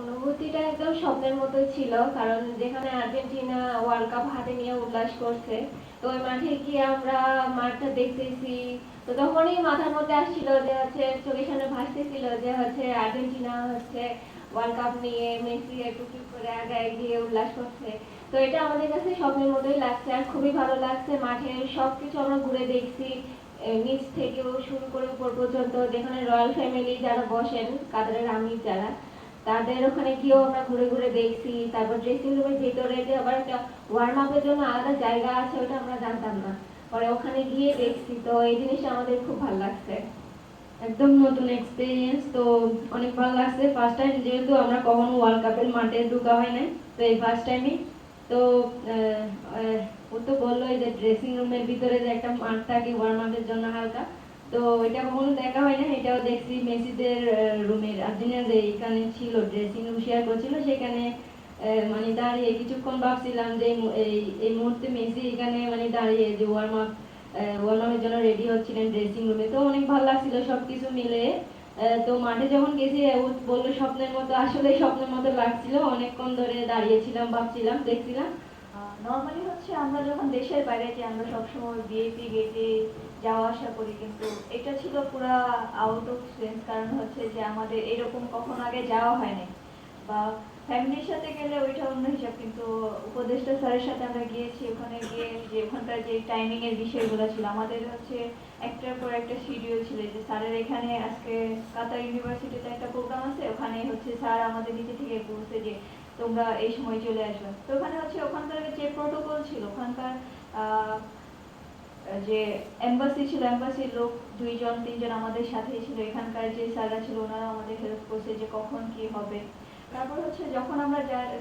অনুভূতিটা একদম স্বপ্নের মতোই ছিল, কারণ যেখানে আর্জেন্টিনা ওয়ার্ল্ড কাপ হাতে নিয়ে উল্লাস করছে, তো ওই মাঠে গিয়ে আমরা মাঠটা দেখতেছি। তো তখনই মাথার মধ্যে আসছিল যে হচ্ছে, চোখের সামনে ভাসতেছিল যে হচ্ছে আর্জেন্টিনা হচ্ছে ওয়ার্ল্ড কাপ নিয়ে মেসি একটু একটু করে আগায় গিয়ে উল্লাস করছে। তো এটা আমাদের কাছে স্বপ্নের মতোই লাগছে আর খুবই ভালো লাগছে। মাঠের সবকিছু আমরা ঘুরে দেখছি নিচ থেকেও শুরু করে উপর পর্যন্ত, যেখানে রয়্যাল ফ্যামিলি যারা বসেন, কাতারের আমির যারা তাদের ওখানে গিয়েও আমরা ঘুরে ঘুরে দেখছি, তারপর ড্রেসিং রুমের ভিতরে যে আবার একটা ওয়ার্ম আপের জন্য আলাদা জায়গা আছে, ওটা আমরা জানতাম না। পরে ওখানে গিয়ে দেখছি, তো এই জিনিসটা আমাদের খুব ভালো লাগছে। একদম নতুন এক্সপিরিয়েন্স তো অনেক ভালো লাগছে। ফার্স্ট টাইম যেহেতু আমরা কখনো ওয়ার্ল্ড কাপের মাঠে ঢুকা হয় নাই, তো এই ফার্স্ট টাইমই তো ও তো বলল যে ড্রেসিং রুমের ভিতরে যে একটা মাঠ থাকে ওয়ার্ম আপের জন্য হালকা তো এটা কখনো দেখা হয় না এটাও দেখছি মেসিদের রুমের আর্জেন্টিনা যে এখানে ছিল ড্রেসিং রুম শেয়ার করছিল সেখানে মানে দাঁড়িয়ে কিছুক্ষণ ভাবছিলাম যে এই এই মুহূর্তে মেসি এখানে মানে দাঁড়িয়ে যে ওয়ার্ম আপ ওয়ার্মের জন্য রেডি হচ্ছিলেন ড্রেসিং রুমে তো অনেক ভালো লাগছিল সবকিছু মিলে। আহ, তো মাঠে যখন গেছি ও বলল স্বপ্নের মতো আসলে স্বপ্নের মতো লাগছিল। অনেকক্ষণ ধরে দাঁড়িয়েছিলাম ভাবছিলাম দেখছিলাম। নর্মালি হচ্ছে আমরা যখন দেশের বাইরে যাই, আমরা সবসময় বিএপি গেটে যাওয়া আসা করি, কিন্তু এটা ছিল পুরা আউট অফ সেন্স কারণ হচ্ছে যে আমাদের এরকম কখনো আগে যাওয়া হয়নি। বা ফ্যামিলির সাথে গেলে ওইটা অন্য হিসাব, কিন্তু উপদেষ্টা স্যারের সাথে আমরা গিয়েছি ওখানে গিয়ে যে ওখানকার যে টাইমিং এর বিষয়গুলো ছিল, আমাদের হচ্ছে একটার পর একটা শিডিউল ছিল যে স্যারের এখানে আজকে কাতার ইউনিভার্সিটিতে একটা প্রোগ্রাম আছে ওখানে হচ্ছে স্যার আমাদের নিচে থেকে বলছে যে তোমরা এই সময় চলে আসবে। তো ওখানে হচ্ছে ওখানকার যে প্রোটোকল ছিল ওখানকার যে এম্বাসি ছিল এম্বাসির লোক দুইজন তিনজন আমাদের সাথেই ছিল। এখানকার যে স্যাররা ছিল ওনারা আমাদের হেল্প করছে যে কখন কি হবে। তারপর হচ্ছে যখন আমরা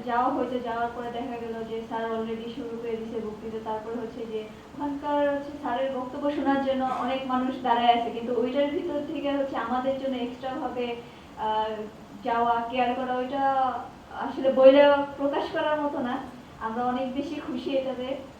যাওয়া হয়েছে যাওয়ার পরে দেখা গেল যে স্যার অলরেডি শুরু করে দিছে বক্তৃতা। তারপর হচ্ছে যে ওখানকার হচ্ছে স্যারের বক্তব্য শোনার জন্য অনেক মানুষ দাঁড়ায় আছে। কিন্তু ওইটার ভিতর থেকে হচ্ছে আমাদের জন্য এক্সট্রা ভাবে আহ, যাওয়া কেয়ার করা ওইটা আসলে বইটা প্রকাশ করার মতো না। আমরা অনেক বেশি খুশি এটাতে।